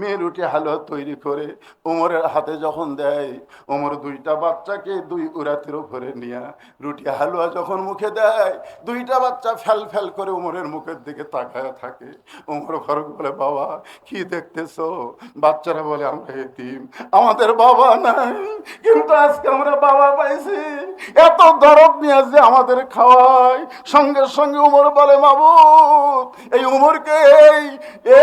মেয়ে রুটি হালুয়া তৈরি করে ওমরের হাতে যখন দেয় ওমর দুইটা বাচ্চাকে দুই উরাতের উপরে নিয়ে রুটি হালুয়া যখন মুখে দেয়, দুইটা বাচ্চা ফেল ফেল করে ওমরের মুখের দিকে তাকায় থাকে। ওমর ফারুক বলে, বাবা, কি দেখতেছো? বাচ্চারা বলে, আমরা এতিম, আমাদের বাবা নাই, কিন্তু আজকে আমরা বাবা পাইছি। এত দরদ নিয়ে যে আমাদের খাওয়ায়। সঙ্গে সঙ্গে উমর বলে, মাবুদ, এই উমরকে, এই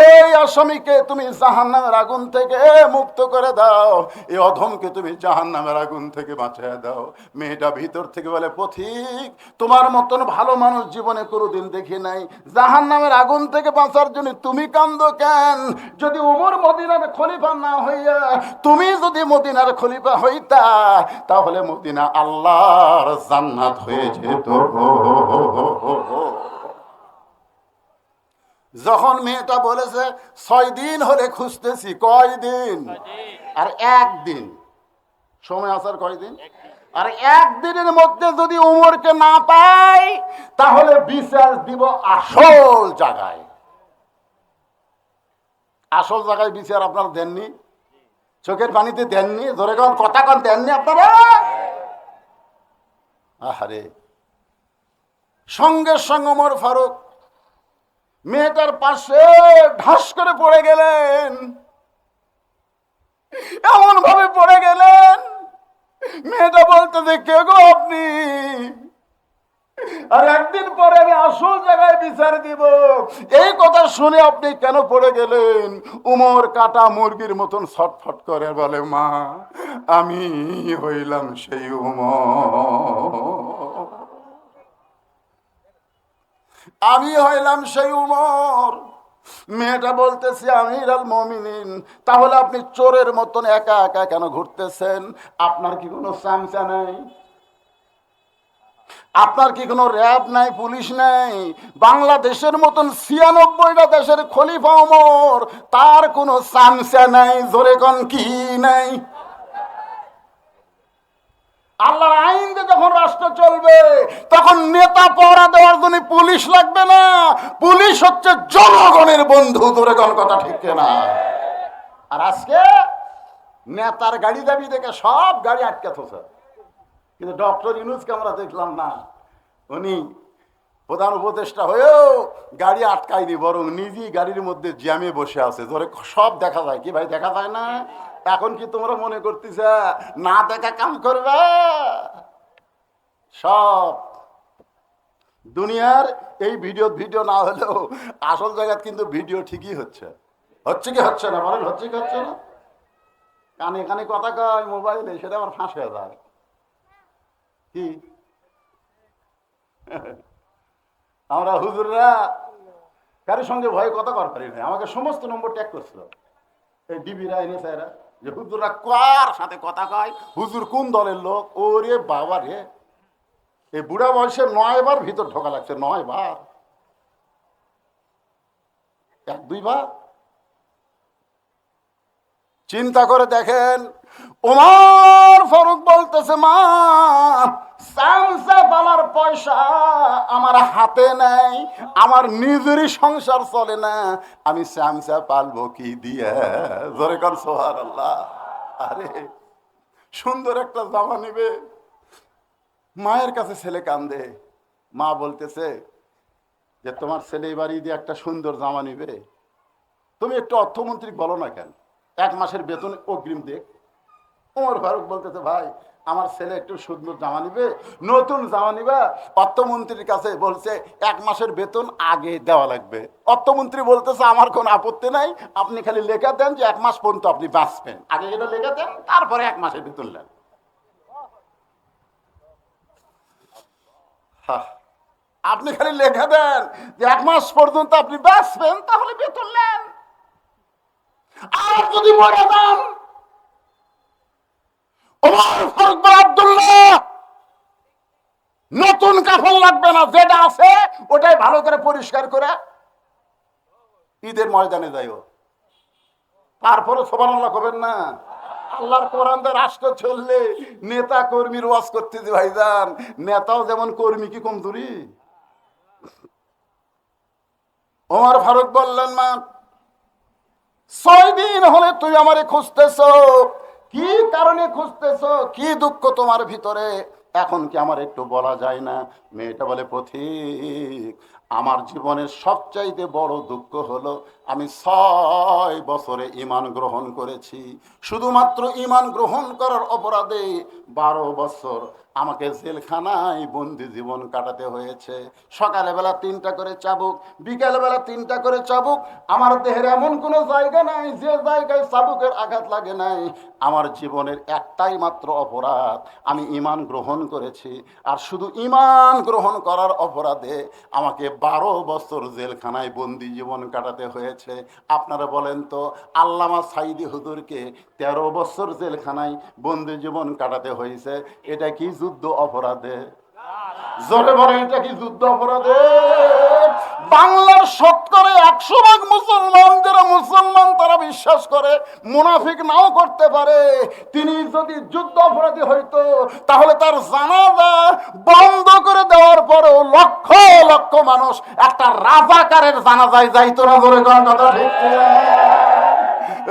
এই আসামিকে তুমি জাহান নামের আগুন থেকে মুক্ত করে দাও। এই অধমকে তুমি জাহান নামের আগুন থেকে বাঁচিয়ে দাও। মেয়েটা ভিতর থেকে বলে, পথিক, তোমার মতন ভালো মানুষ জীবনে কোনোদিন দেখি নাই। জাহান নামের আগুন থেকে বাঁচার জন্য তুমি কান্দ কেন? যদি উমর মদিনার খলিফা না হইয়া, তুমি যদি মদিনার খলিফা হইতা, তাহলে মদিনা আল্লাহর জান্নাত হয়ে যেত। যখন মেয়েটা বলেছে ছয় দিন হলে খুঁজতেছি কয় দিন? আর একদিন সময় আসার কয়দিন আর একদিনের মধ্যে যদি উমরকে না পাই তাহলে বিচার দিব আসল জায়গায়। আসল জায়গায় বিচার আপনারা দেননি? চোখের পানিতে দেননি? ধরে কন কথা কন দেননি আপনারা? আহারে। সঙ্গে সঙ্গে ওমর ফারুক মেয়েটার পাশে ঢাস করে পড়ে গেলেন। এমন ভাবে পড়ে গেলেন। মেয়েটা বলতে কে গো আপনি? আর একদিন পরে আমি আসল জায়গায় বিচার দিব। এই কথা শুনে আপনি কেন পড়ে গেলেন? উমর কাটা মুরগির মতন ছটফট করে বলে, মা, আমি হইলাম সেই উমর। আমি হইলাম সেই উমর। মেয়েটা বলতেছে আমির আল মমিনিন, তাহলে আপনি চোরের মতন একা একা কেন ঘুরতেছেন? আপনার কি কোনো চামচা নাই? আপনার কি কোনো র্যাব নাই, পুলিশ নাই? বাংলাদেশের মতন ছিয়ানব্বইটা দেশের খলিফা ওমর তার কোনো চামচা নাই, জোরে কন কি নাই? আল্লাহর দিয়ে যখন রাষ্ট্র চলবে, তখন নেতা পড়া দেওয়ার জন্য পুলিশ লাগবে না। পুলিশ হচ্ছে জনগণের বন্ধু ধরে কোন কথা ঠিক না আর আজকে নেতার গাড়ি দাবি দেখে সব গাড়ি আটকে থোছে কিন্তু ডক্টর ইউনুসকে আমরা দেখলাম না। উনি প্রধান উপদেষ্টা হয়েও গাড়ি আটকায়নি, বরং নিজেই গাড়ির মধ্যে জ্যামে বসে আছে। ধরে সব দেখা যায়। কি ভাই, দেখা যায় না? এখন কি তোমরা মনে করতেছ, না দেখা কাম করবে? সব। দুনিয়ার এই ভিডিও ভিডিও না হলেও আসল জায়গায় কিন্তু ভিডিও ঠিকই হচ্ছে। হচ্ছে কি হচ্ছে না? বলেন, হচ্ছে কি হচ্ছে না? কানে কানে কথা কয়, মোবাইলে, সেটা আমার ফাঁস হয়ে যায়। কি? আমরা হুজুররা কারোর সঙ্গে ভয়ে কথা কর পারি না আমাকে সমস্ত নম্বর ট্যাগ করছিল। এই ডিবিরা এনে স্যারা যে হুজুররা কার সাথে কথা কয়? হুজুর কোন দলের লোক? ওরে বাবা রে। এই বুড়া বয়সে নয় বার ভিতর ঢোকা লাগছে, নয় বার। এক দুইবার চিন্তা করে দেখেন, ওমর ফারুক বলতেছে, মা স্যামসা পালার পয়সা আমার হাতে নেই, আমার নিজেরই সংসার চলে না, আমি স্যামসা পালবো কি দিয়ে? জোরে কর সোহার আল্লাহ আরে, সুন্দর একটা জামা নিবে। মায়ের কাছে ছেলে কান্দে। মা বলতেছে, যে তোমার ছেলে বাড়ি দিয়ে একটা সুন্দর জামা নিবে। তুমি একটু অর্থমন্ত্রী বলো না কেন? এক মাসের বেতন অগ্রিম দেখ ওমর ফারুক বলতেছে, ভাই, আমার ছেলে একটু সুন্দর জামা নিবে, নতুন জামা নিবা। অর্থমন্ত্রীর কাছে বলছে, এক মাসের বেতন আগে দেওয়া লাগবে। অর্থমন্ত্রী বলতেছে, আমার কোনো আপত্তি নাই, আপনি খালি লেখা দেন যে এক মাস পর্যন্ত আপনি বাঁচবেন। আগে এটা লেখা দেন, তারপরে এক মাসের বেতন নেন আপনি খালি লেখা দেন যে এক মাস পর্যন্ত আপনি বাঁচবেন, তাহলে বেতন নেন। যদি মরে যান নতুন কাফন লাগবে না, যেটা আছে, ওটাই ভালো করে পরিষ্কার করে ঈদের ময়দানে যাইও তারপরে সোবান আল্লাহ করবেন না? আল্লাহর কোরআন দিয়ে রাষ্ট্র চললে, নেতা কর্মীর ওয়াজ করতে করতেছি ভাইজান, নেতাও যেমন কর্মী কি কম দূরি ওমর ফারুক বললেন, মা ছয় দিন হলে তুই আমারে খুঁজতেছ। কি কারণে খুঁজতেছ? কি দুঃখ তোমার ভিতরে? এখন কি আমার একটু বলা যায় না? মেয়েটা বলে, পথিক, আমার জীবনের সবচাইতে বড় দুঃখ হলো আমি ছয় বছরে ইমান গ্রহণ করেছি। শুধুমাত্র ইমান গ্রহণ করার অপরাধে বারো বছর আমাকে জেলখানায় বন্দি জীবন কাটাতে হয়েছে। সকালে বেলা তিনটা করে চাবুক বিকালে বেলা তিনটা করে চাবুক। আমার দেহের এমন কোনো জায়গা নাই যে জায়গায় চাবুকের আঘাত লাগে নাই। আমার জীবনের একটাই মাত্র অপরাধ, আমি ইমান গ্রহণ করেছি। আর শুধু ইমান গ্রহণ করার অপরাধে আমাকে বারো বছর জেলখানায় বন্দি জীবন কাটাতে হয়েছে। আপনারা বলেন তো, আল্লামা সাইদি হুজুরকে তেরো বছর জেলখানায় বন্দি জীবন কাটাতে হয়েছে। এটা কি যুদ্ধ অপরাধে। জোরে বলে এটা কি যুদ্ধ অপরাধে? বাংলার শতকরে একশো ভাগ মুসলমান যারা মুসলমান তারা বিশ্বাস করে, মুনাফিক নাও করতে পারে। তিনি যদি যুদ্ধ অপরাধী হইতো, তাহলে তার জানাজা বন্ধ করে দেওয়ার পরেও লক্ষ লক্ষ মানুষ একটা রাজাকারের জানাজায় যাইতো না ধরে কথা ঠিক?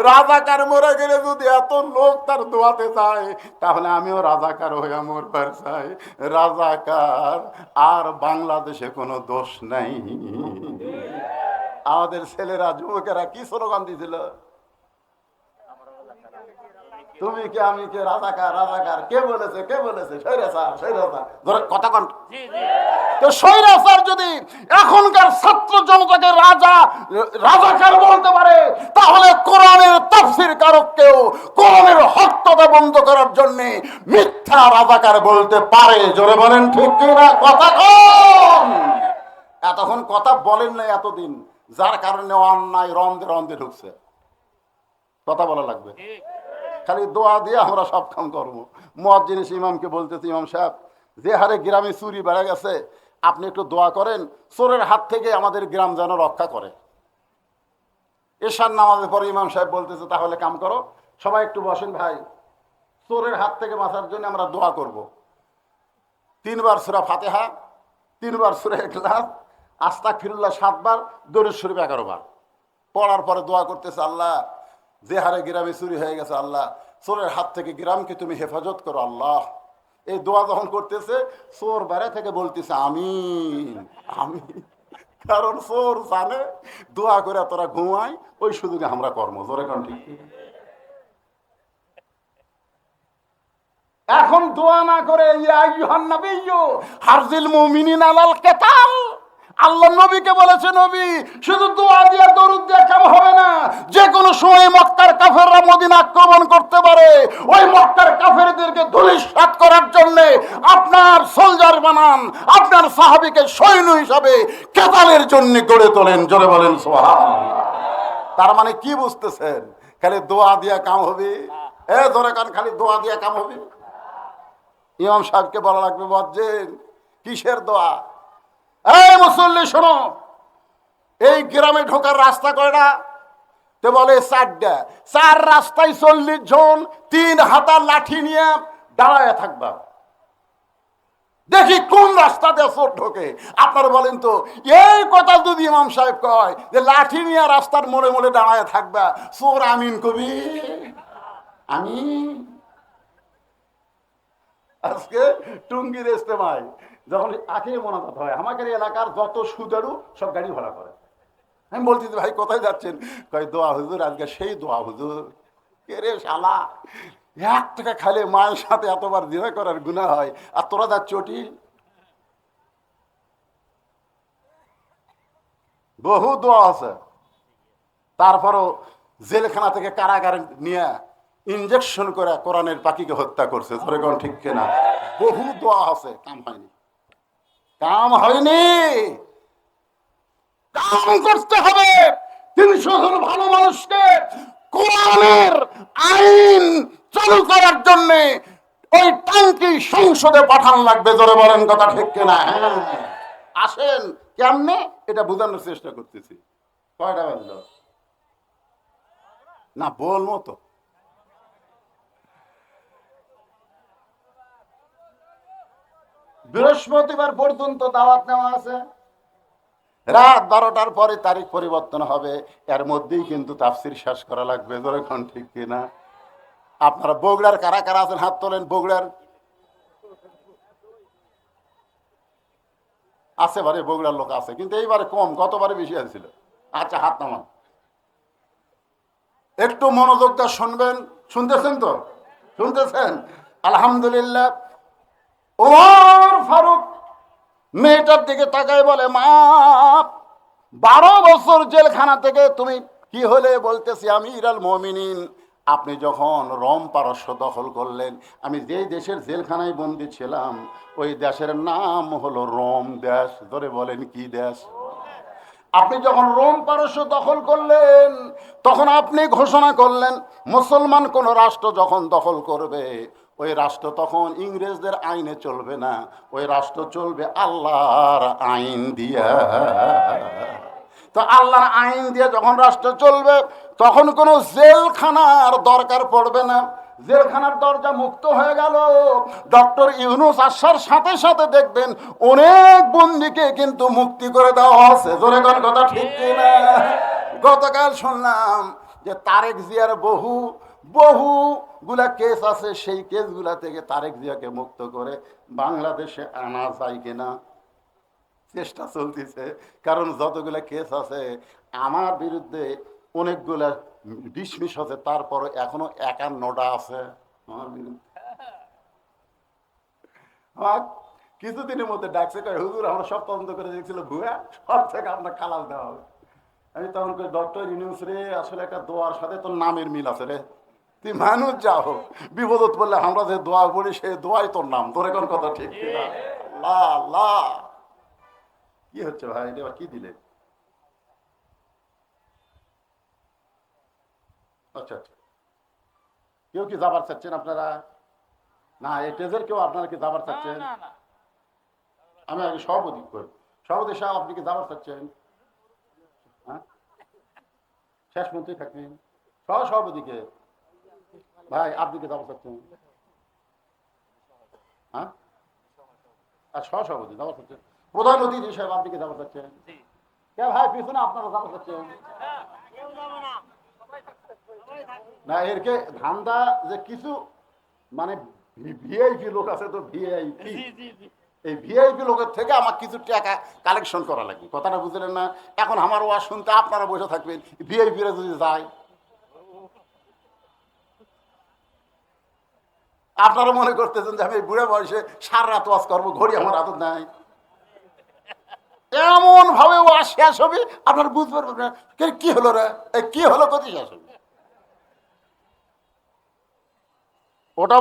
রাজাকার মরে গেলে যদি এত লোক তার দোয়াতে চায় তাহলে আমিও রাজাকার হয়ে মরবার চাই। রাজাকার, আর বাংলাদেশে কোনো দোষ নাই। আমাদের ছেলেরা, যুবকেরা কি স্লোগান দিছিল তুমি কে আমি কে রাজাকার রাজাকার কে বলেছে কে বলেছে? কথা কন। তো স্বৈরাচার যদি এখনকার ছাত্র জনতাকে রাজা রাজাকার বলতে পারে তাহলে কোরআনের তাফসির কারককেও কোরআনের হত্যতা বন্ধ করার জন্য মিথ্যা রাজাকার বলতে পারে। জোরে বলেন ঠিক কিনা? কথা কম এতক্ষণ কথা বলেন না এতদিন যার কারণে অন্যায় রন্ধে রন্ধে ঢুকছে। কথা বলা লাগবে। খালি দোয়া দিয়ে আমরা সব কাম করব। মদ জিনিস ইমামকে বলতেছি, ইমাম সাহেব, যে হারে গ্রামে চুরি বেড়ে গেছে, আপনি একটু দোয়া করেন, চোরের হাত থেকে আমাদের গ্রাম যেন রক্ষা করে। এশার নামাজের পরে ইমাম সাহেব বলতেছে, তাহলে কাম করো। সবাই একটু বসেন ভাই। চোরের হাত থেকে বাঁচার জন্য আমরা দোয়া করব। তিনবার সুরা ফাতেহা, তিনবার সুরা এখলাস আস্তাক ফিরুল্লাহ সাতবার, দরুদ শরীফ এগারো বার। পড়ার পরে দোয়া করতেছে, আল্লাহ যে হারে গ্রামে চুরি হয়ে গেছে আল্লাহ। চোরের হাত থেকে গ্রামকে তুমি হেফাজত করো, আল্লাহ। এই দোয়া যখন করতেছে, চোর বাইরে থেকে বলতেছে, আমিন আমি কারণ চোর জানে, দোয়া করে তোরা ঘুমাই ওই সুযোগে আমরা কর্ম। জোরে কারণ এখন দোয়া না করে হারজিল মুমিনিন আলাল কিতাল। আল্লাহ নবীকে বলেছে, নবী, শুধু দোয়া দিয়ে, দরুদ দিয়ে কাম হবে না? যে কোনো সময় মক্কার কাফেররা মদিনা আক্রমণ করতে পারে। ওই মক্কার কাফেরদেরকে ধূলিসাৎ করার জন্য আপনার সোলজার বানান, আপনার সাহাবীকে সৈন্য হিসাবে কেতালের জন্য গড়ে তোলেন। জোরে বলেন, সুবহানাল্লাহ। তার মানে কি বুঝতেছেন? খালি দোয়া দিয়া কাম হবে? এ ধরে কান, খালি দোয়া দিয়া কাম হবে? ইমাম সাহেবকে বলা লাগবে বজ্জেন কিসের দোয়া? এই মুসল্লি, শোনো। এই গ্রামে ঢোকার রাস্তা কয়টা তে বলে চারটা চার রাস্তায় চল্লিশ জন, তিন হাতার লাঠি নিয়ে দাঁড়ায় থাকবা। দেখি কোন রাস্তা দিয়ে চোর ঢোকে। আপনারা বলেন তো, এই কথা যদি ইমাম সাহেব কয়, যে লাঠি নিয়ে রাস্তার মোড়ে মোড়ে দাঁড়ায় থাকবা, চোর আমিন কবি? আমি আজকে টুঙ্গি টুঙ্গির ইস্তেমায় যখন আখে মোনাজাত হয়, আমাদের এলাকার যত সুদারু সব গাড়ি ভাড়া করে। আমি বলছি ভাই, কোথায় যাচ্ছেন? কয়, দোয়া হুজুর, আজকে সেই দোয়া হুজুর। কে রে শালা? এক টাকা খালে মায়ের সাথে এতবার দিনে করার গুণা হয়, আর তোরা যাচ্ছ ওটি? বহু দোয়া আছে। তারপরও জেলখানা থেকে কারাগারে নিয়ে ইঞ্জেকশন করে কোরআনের পাখিকে হত্যা করছে। ধরে কোন ঠিক কিনা? বহু দোয়া আছে, কাম হয়নি। কাম হয়নি। কাম করতে হবে। তিনশো জন ভালো মানুষকে কোরআনের আইন চালু করার জন্য ওই টাঙ্কি সংসদে পাঠান লাগবে। ধরে বলেন কথা ঠিক কিনা? হ্যাঁ। আসেন। কেমনে? এটা বোঝানোর চেষ্টা করতেছি। কয়টা বাজলো? না বলব তো বৃহস্পতিবার পর্যন্ত দাওয়াত নেওয়া আছে। রাত বারোটার পরে তারিখ পরিবর্তন হবে। এর মধ্যেই কিন্তু তাফসির শেষ করা লাগবে। কোন ঠিক কিনা আপনারা বগুড়ার কারা কারা আছেন? হাত তোলেন বগুড়ার। আছে বারে বগুড়ার লোক আছে। কিন্তু এইবারে কম, গতবারে বেশি আসছিল আচ্ছা হাত নামান। একটু মনোযোগটা শুনবেন। শুনতেছেন তো? শুনতেছেন? আলহামদুলিল্লাহ। ওমর ফারুক মেয়েটার দিকে তাকায় বলে, মা, বারো বছর জেলখানা থেকে তুমি কি হলে? বলতেছি আমি ইরাল মমিনিন, আপনি যখন রম পারস্য দখল করলেন, আমি যেই দেশের জেলখানায় বন্দি ছিলাম, ওই দেশের নাম হলো রোম দেশ। ধরে বলেন, কি দেশ? আপনি যখন রোম পারস্য দখল করলেন, তখন আপনি ঘোষণা করলেন, মুসলমান কোন রাষ্ট্র যখন দখল করবে ওই রাষ্ট্র তখন ইংরেজদের আইনে চলবে না, ওই রাষ্ট্র চলবে আল্লাহর আইন দিয়া। তো আল্লাহর আইন দিয়ে যখন রাষ্ট্র চলবে, তখন কোনো জেলখানার দরকার পড়বে না। জেলখানার দরজা মুক্ত হয়ে গেল। ডক্টর ইউনুস আসার সাথে সাথে দেখবেন অনেক বন্দিকে কিন্তু মুক্তি করে দেওয়া আছে জোরে কথা ঠিক কিনা? গতকাল শুনলাম যে তারেক জিয়ার বহু বহু গুলা কেস আছে, সেই কেসগুলা থেকে তারেক জিয়াকে মুক্ত করে বাংলাদেশে আনা যায় কিনা? চেষ্টা চলতেছে। কারণ যতগুলো কেস আছে, আমার বিরুদ্ধে অনেকগুলা ডিসমিস হচ্ছে তারপরে এখনও একান্নটা আছে আমার বিরুদ্ধে। কিছুদিনের মধ্যে ডাকছে, কয়, হুজুর, আমরা সব তদন্ত করে দেখছিল, ভুয়া? সব থেকে আপনার কালাল দেওয়া হবে। আমি তখন ডক্টর ইউনিউস রে, আসলে একটা দোয়ার সাথে তোর নামের মিল আছে রে। তুই মানুষ যাও বিপদত পড়লে আমরা যে দোয়া পড়ি সেই দোয়াই তোর নাম। তোর এখন কথা ঠিক আল্লাহ কি হচ্ছে ভাই? এটা কি দিলে? আচ্ছা আচ্ছা। কেউ কি যাবার চাচ্ছেন আপনারা? না এই টেজের কেউ আপনারা কি যাবার চাচ্ছেন? আমি আগে সভাপতি করি। সভাপতি সাহেব আপনি কি যাবার চাচ্ছেন? হ্যাঁ? শেষ মন্ত্রী থাকবেন। সহ সভাপতিকে ভাই আপনি কি যাবার চাচ্ছেন হ্যাঁ? আর সহ সভাপতি যাবার চাচ্ছেন প্রধান অতিথি সাহেব আপনি কি ভাই পিছনে আপনারা চাচ্ছেন না এরকে ধান্দা যে কিছু মানে ভিআইপি লোক আছে তো ভিআইপি এই ভিআইপি লোকের থেকে আমার কিছু টাকা কালেকশন করা লাগবে। কথাটা বুঝলেন না? এখন আমার ওয়াজ শুনতে আপনারা বসে থাকবেন। ভিআইপিরা যদি যায় আপনারা মনে করতেছেন যে আমি বুড়া বয়সে সার রাত ওয়াজ করব, ঘড়ি আমার আদত নাই। এমন ভাবে ও শেষ হবে আপনার বুঝতে পারবেন না। কে হলো রে? কি হলো কত শেষ হবে ওটা